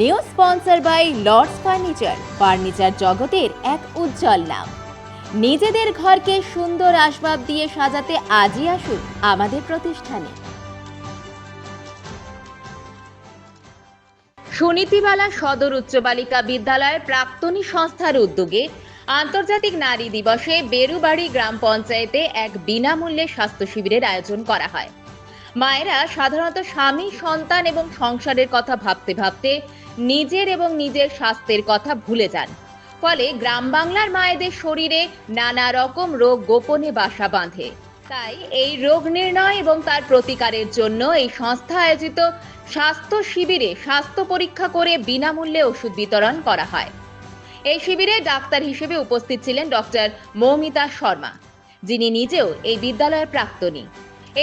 New sponsor by Lords furniture. Furniture জগতের এক উজ্জ্বল নাম। নিজেদের ঘরকে সুন্দর আসবাব দিয়ে সাজাতে আজই আসুন আমাদের প্রতিষ্ঠানে। সুনীতিবালা সদর উচ্চ বালিকা বিদ্যালয়ের প্রাক্তনী সংস্থার উদ্যোগে আন্তর্জাতিক নারী দিবসে বেরুবাড়ি গ্রাম পঞ্চায়েতে এক বিনামূল্যে স্বাস্থ্য শিবিরের আয়োজন করা হয়। মায়েরা সাধারণত স্বামী, সন্তান এবং সংসারের কথা ভাবতে ভাবতে নিজের এবং নিজের স্বাস্থ্যের কথা ভুলে যান। ফলে গ্রাম বাংলার মায়েদের শরীরে নানা রকম রোগ গোপনে বাসা বাঁধে। তাই এই রোগ নির্ণয় এবং তার প্রতিকারের জন্য এই সংস্থা আয়োজিত স্বাস্থ্য শিবিরে স্বাস্থ্য পরীক্ষা করে বিনামূল্যে ওষুধ বিতরণ করা হয়। এই শিবিরে ডাক্তার হিসেবে উপস্থিত ছিলেন ডক্টর মৌমিতা শর্মা, যিনি নিজেও এই বিদ্যালয়ের প্রাক্তনী।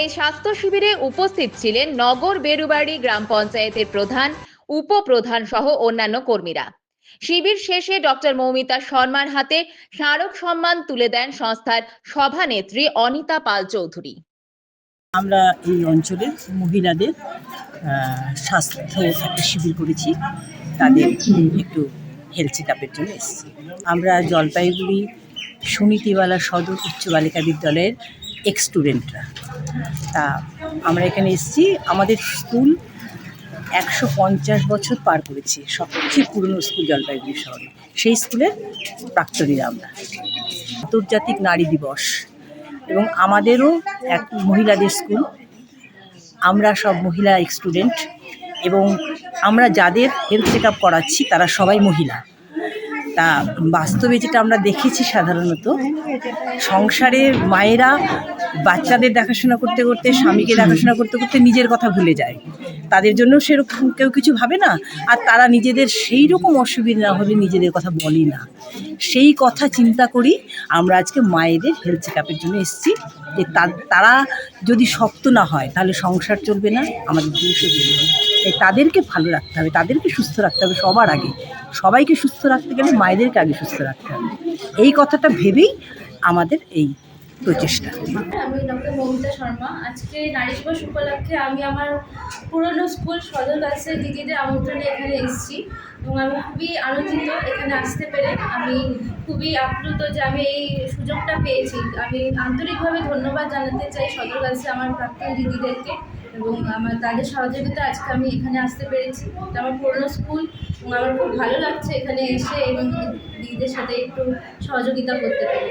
এই স্বাস্থ্য শিবিরে উপস্থিত ছিলেন নগর বেরুবাড়ি গ্রাম পঞ্চায়েতের প্রধান উপপ্রধান সহ অন্যান্য কর্মীরা। শিবির শেষে ডক্টর মৌমিতা শর্মার হাতে স্মারক সম্মান তুলে দেন সংস্থার সভানেত্রী অনিতা পাল চৌধুরী। আমরা এই অঞ্চলের মহিলাদের স্বাস্থ্য একটা শিবির করেছি। তাদের একটু হেলথ চেক আপের জন্য এসেছি। আমরা জলপাইগুড়ি সুনীতিওয়ালা সদর উচ্চ বালিকা বিদ্যালয়ের এক্স স্টুডেন্টরা তা আমরা এখানে এসেছি। আমাদের স্কুল একশো পঞ্চাশ বছর পার করেছি সবচেয়ে পুরনো স্কুল জলপাইগুড়ি শহরে। সেই স্কুলের প্রাক্তনীরা আমরা। আন্তর্জাতিক নারী দিবস এবং আমাদেরও এক মহিলাদের স্কুল। আমরা সব মহিলা স্টুডেন্ট এবং আমরা যাদের হেলথ চেক আপ করাচ্ছি তারা সবাই মহিলা। তা বাস্তবে যেটা আমরা দেখেছি সাধারণত, সংসারে মায়েরা বাচ্চাদের দেখাশোনা করতে করতে, স্বামীকে দেখাশোনা করতে করতে নিজের কথা ভুলে যায়। তাদের জন্য সেরকম কেউ কিছু ভাবে না, আর তারা নিজেদের সেই রকম অসুবিধা হলে নিজেদের কথা বলি না। সেই কথা চিন্তা করি আমরা আজকে মায়েদের হেলথ চেক আপের জন্য এসেছি। যে তারা যদি শক্ত না হয় তাহলে সংসার চলবে না, আমাদের দেশও চলবে না তাই তাদেরকে ভালো রাখতে হবে, তাদেরকে সুস্থ রাখতে হবে সবার আগে। সবাইকে সুস্থ রাখতে গেলে মায়েদেরকে আগে সুস্থ রাখতে হবে। এই কথাটা ভেবেই আমাদের এই প্রচেষ্টা আমি ডক্টর মমিতা শর্মা। আজকে নারী দিবস উপলক্ষে আমি আমার পুরনো স্কুল সদর ক্লাসে দিদিদের আমন্ত্রণে এখানে এসেছি এবং আমি খুবই আনন্দিত এখানে আসতে পেরে। আমি খুবই আপ্লুত যে আমি এই সুযোগটা পেয়েছি। আমি আন্তরিকভাবে ধন্যবাদ জানাতে চাই সদর ক্লাসে আমার প্রাক্তন দিদিদেরকে এবং আমার তাদের সহযোগিতা আজকে আমি এখানে আসতে পেরেছি। এটা আমার পুরনো স্কুল এবং আমার খুব ভালো লাগছে এখানে এসে এবং দিদিদের সাথে একটু সহযোগিতা করতে পেরে।